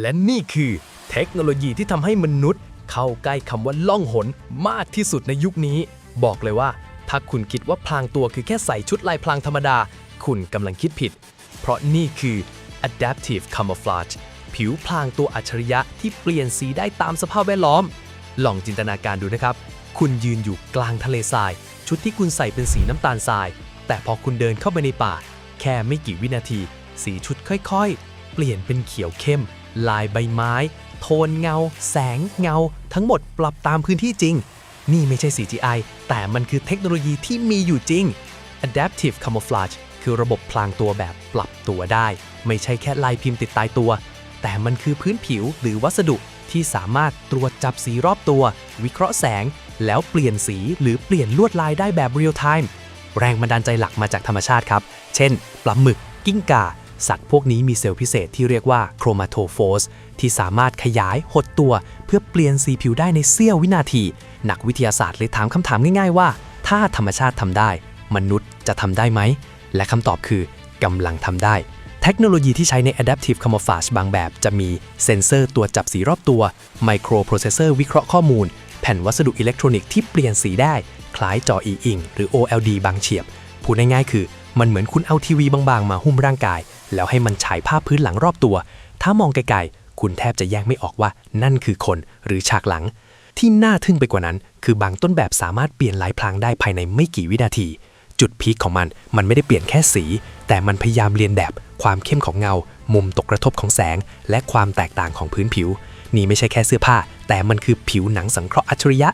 และนี่คือเทคโนโลยีที่ทำให้มนุษย์ เข้าใกล้คำว่าล่องหนมากที่สุดในยุคนี้ บอกเลยว่า ถ้าคุณคิดว่าพลางตัวคือแค่ใส่ชุดลายพลางธรรมดา คุณกำลังคิดผิด เพราะนี่คือ adaptive camouflage ผิวพลางตัวอัจฉริยะที่เปลี่ยนสีได้ตามสภาพแวดล้อม ลองจินตนาการดูนะครับ คุณยืนอยู่กลางทะเลทราย ชุดที่คุณใส่เป็นสีน้ำตาลทราย แต่พอคุณเดินเข้าไปในป่า แค่ไม่กี่วินาที สีชุดค่อยๆ เปลี่ยนเป็นเขียวเข้ม ลายใบไม้ โทนเงา แสงเงา ทั้งหมดปรับตามพื้นที่จริง นี่ไม่ใช่ CGI แต่มันคือเทคโนโลยีที่มีอยู่จริง Adaptive Camouflage คือระบบพลางตัวแบบปรับตัวได้ ไม่ใช่แค่ลายพิมพ์ติดตายตัว แต่มันคือพื้นผิวหรือวัสดุที่สามารถตรวจจับสีรอบตัว วิเคราะห์แสง แล้วเปลี่ยนสีหรือเปลี่ยนลวดลายได้แบบเรียลไทม์แรงบันดาลใจหลักมาจากธรรมชาติครับ เช่น ปลาหมึก กิ้งก่า สัตว์พวกนี้มีเซลล์พิเศษที่เรียกว่าโครมาโทโฟสที่สามารถขยายหดตัว เพื่อเปลี่ยนสีผิวได้ในเสี้ยววินาที นักวิทยาศาสตร์เลยถามคำถามง่ายๆว่า ถ้าธรรมชาติทำได้ มนุษย์จะทำได้ไหม และคำตอบคือกำลังทำได้ เทคโนโลยีที่ใช้ใน Adaptive Camouflage บางแบบ จะมีเซ็นเซอร์ตัวจับสีรอบตัวไมโครโปรเซสเซอร์วิเคราะห์ข้อมูล แผ่นวัสดุอิเล็กทรอนิกส์ที่เปลี่ยนสีได้ คล้ายจอ e-ink หรือ OLD บางเฉียบพูดง่ายๆคือ มันเหมือนคุณเอาทีวีบางๆ มาหุ้มร่างกาย แล้วให้มันฉายภาพพื้นหลังรอบตัว ถ้ามองไกลๆ คุณแทบจะแยกไม่ออกว่านั่นคือคนหรือฉากหลัง ที่น่าทึ่งไปกว่านั้น คือบางต้นแบบสามารถเปลี่ยนลายพรางได้ภายในไม่กี่วินาที จุดพีคของมันมันไม่ได้เปลี่ยนแค่สี แต่มันพยายามเรียนแบบความเข้มของเงา มุมตกกระทบของแสง และความแตกต่างของพื้นผิว นี่ไม่ใช่แค่เสื้อผ้า แต่มันคือผิวหนังสังเคราะห์อัจฉริยะ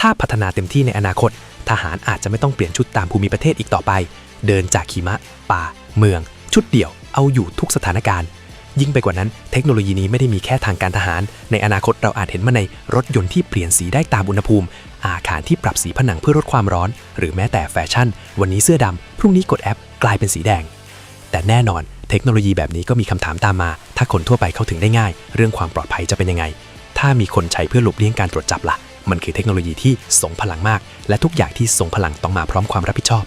ถ้าพัฒนาเต็มที่ในอนาคต ทหารอาจจะไม่ต้องเปลี่ยนชุดตามภูมิประเทศอีกต่อไป เดินจากหิมะ ป่า เมือง ชุดเดี่ยว เอาอยู่ทุกสถานการณ์ ยิ่งไปกว่านั้นเทคโนโลยีนี้ไม่ได้มีแค่ทางการทหาร ในอนาคตเราอาจเห็นมันในรถยนต์ที่เปลี่ยนสีได้ตามอุณหภูมิ อาคารที่ปรับสีผนังเพื่อลดความร้อน หรือแม้แต่แฟชั่น วันนี้เสื้อดำพรุ่งนี้กดแอป กลายเป็นสีแดง แต่แน่นอน เทคโนโลยีแบบนี้ก็มีคำถามตามมา ถ้าคนทั่วไปเข้าถึงได้ง่าย เรื่องความปลอดภัยจะเป็นยังไง ถ้ามีคนใช้เพื่อหลบเลี่ยงการตรวจจับล่ะมันคือเทคโนโลยีที่ทรงพลังมาก และทุกอย่างที่ทรงพลังต้องมาพร้อมความรับผิดชอบ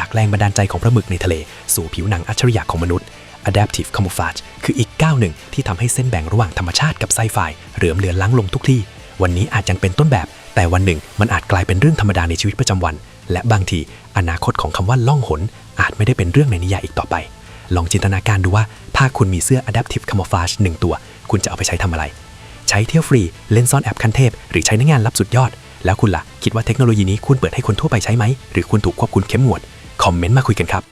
จากแรงบันดาลใจของปลาหมึกในทะเล สู่ผิวหนังอัจฉริยะของมนุษย์ Adaptive Camouflage คืออีกก้าวหนึ่งที่ทำให้เส้นแบ่งระหว่างธรรมชาติกับไซไฟเหลื่อมเลือนล้างลงทุกที่ วันนี้อาจยังเป็นต้นแบบ แต่วันหนึ่งมันอาจกลายเป็นเรื่องธรรมดาในชีวิตประจำวัน และบางที อนาคตของคำว่าล่องหน อาจไม่ได้เป็นเรื่องในนิยายอีกต่อไป ลองจินตนาการดูว่า ถ้าคุณมีเสื้อ Adaptive Camouflage หนึ่งตัว คุณจะเอาไปใช้ทำอะไร ใช้เที่ยวฟรีเล่นซ่อนแอปคันเทพ หรือใช้ในงานรับสุดยอด แล้วคุณล่ะคิดว่าเทคโนโลยีนี้ควรเปิดให้คนทั่วไปใช้ไหมหรือควรถูกควบคุมเข้มงวด คอมเมนต์มาคุยกันครับ